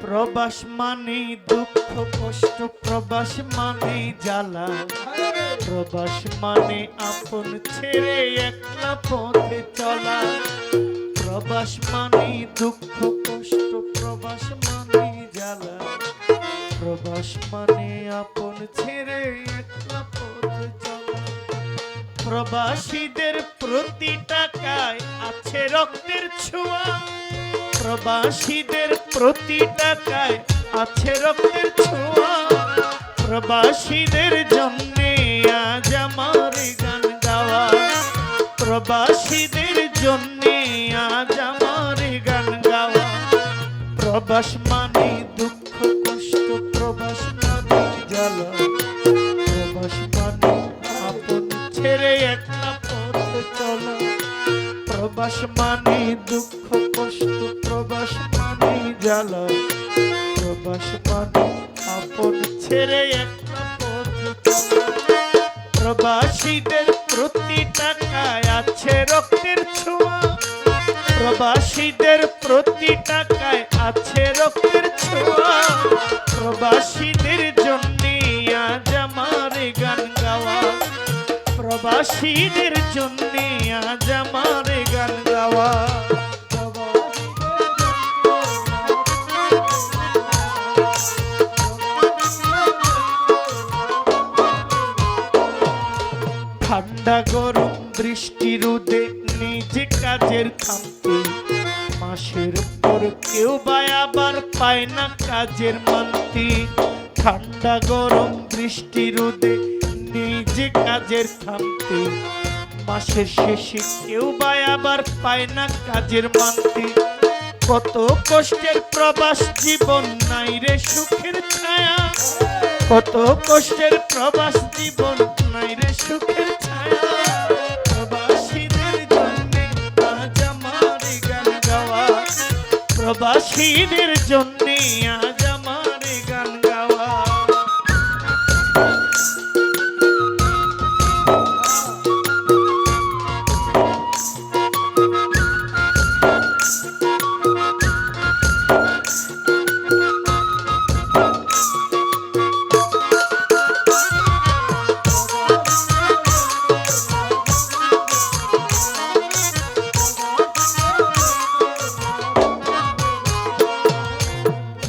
প্রবাস মানে দুঃখ, কষ্ট, প্রবাস মানে জ্বালা। প্রবাস মানে আপন ছেড়ে একলা পথে চলা। প্রবাস মানে দুঃখ, কষ্ট, প্রবাস মানে জ্বালা। প্রবাস মানে আপন ছেড়ে একলা পথে চলা। প্রবাসীদের প্রতি টাকায় আছে রক্তের ছোঁয়া। প্রবাসীদের প্রতি টাকায় আছে রক্তের ছোঁয়া। প্রবাসীদের জন্য আজ আমার গান গাওয়া। প্রবাসীদের জন্য আজ আমার গান গাওয়া। প্রবাস মানে দুঃখ, কষ্ট, প্রবাস মানে জ্বালা। প্রবাস মানে আপন ছেড়ে একটা পথ চলা। প্রবাস মানে দুঃখ, কষ্ট প্রবাস মানে জ্বালা প্রবাস মানে আপন ছেড়ে একটা পথ প্রবাসীদের প্রতি টাকায় আছে রক্তের ছোঁয়া। প্রবাসীদের প্রতি টাকায় আছে রক্তের ছোঁয়া। প্রবাসীদের জন্য আজ আমার গান গাওয়া। প্রবাসীদের জন্য আজ আমার গান গাওয়া। ঠান্ডা গরম, বৃষ্টি রোদে নিজে কাজের খামতে। মাসের পর কেউ বা আবার পায় না কাজের মানতি। ঠান্ডা গরম, বৃষ্টি রোদে নিজে কাজের খামতে। মাসের শেষে কেউ বা আবার পায় না কাজের মানতি। কত কষ্টের প্রবাস জীবন নাই রে সুখের ছায়া। কত কষ্টের প্রবাস জীবন নাই রে সুখের ছায়া। প্রবাসীদের জন্য আজ আমার গান গাওয়া। প্রবাসীদের জন্য আজ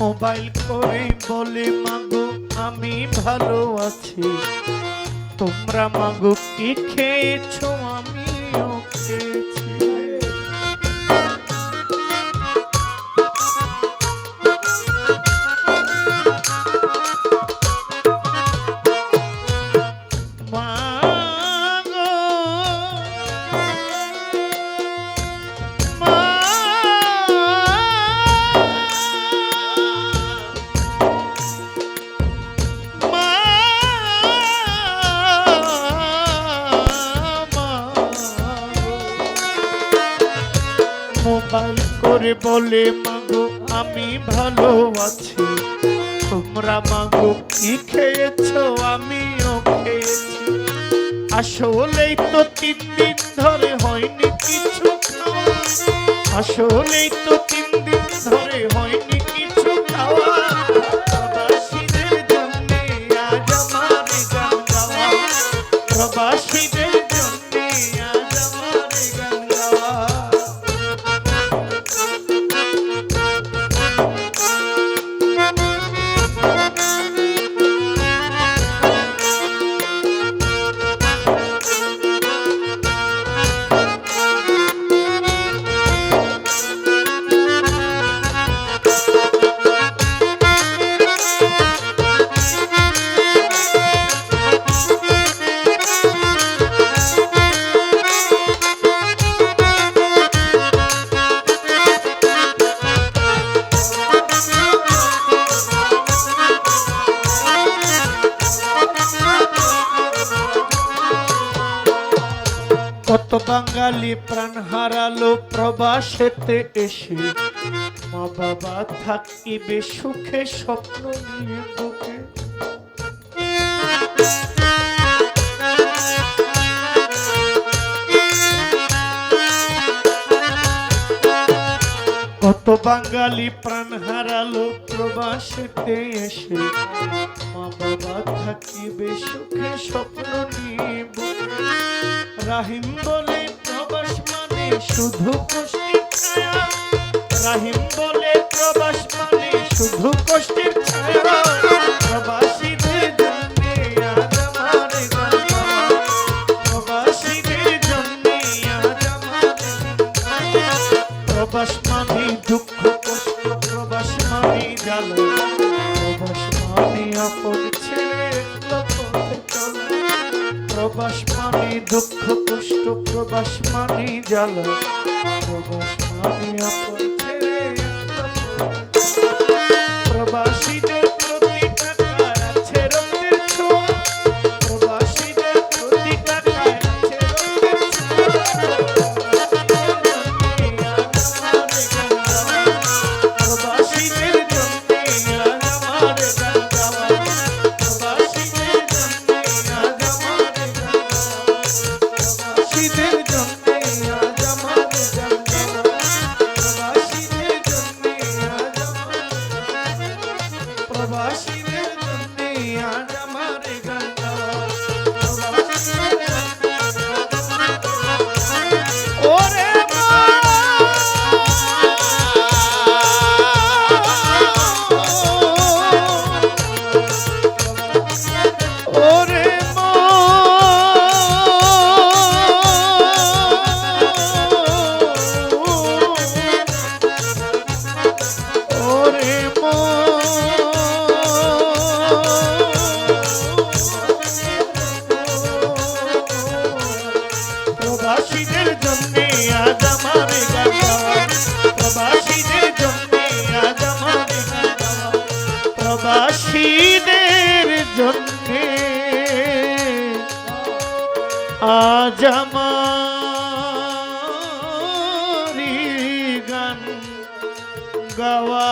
মোবাইল করে বলে মাগো আমি ভালো আছি। তোমরা মাগো কি খেয়েছো মোবাইল করে বলে, মাগো, আমি ভালো আছি। তোমরা মাগো, কি খেয়েছো? আমিও খেয়েছি। আসলেই তো তিন দিন ধরে হয়নি কিছু আসলেই তো বাঙালি প্রাণ হারালো প্রবাসেতে এসে। মা বাবা থাকিবে সুখে স্বপ্ন নিয়ে বুকে। কত বাঙালি প্রাণ হারালো প্রবাসেতে এসে। মা বাবা থাকিবে সুখে স্বপ্ন নিয়ে বুকে। রাহিম বলে প্রবাস মানে শুধু কষ্টের ছায়া। রাহিম বলে প্রবাস মানে শুধু কষ্টের ছায়া। প্রবাসীদের জন্যে আজ আমার প্রবাস মানে দুঃখ, কষ্ট, প্রবাস মানে জ্বালা। প্রবাস মানে আপন প্রবাস মানে দুঃখ কষ্ট প্রবাস মানে জ্বালা। প্রবাস মানে আপন প্রবাসীদের জন্যে আজ আমার গান প্রবাসীদের জন্যে আজ আমার গান প্রবাসীদের জন্যে আজ আমার গান গাওয়া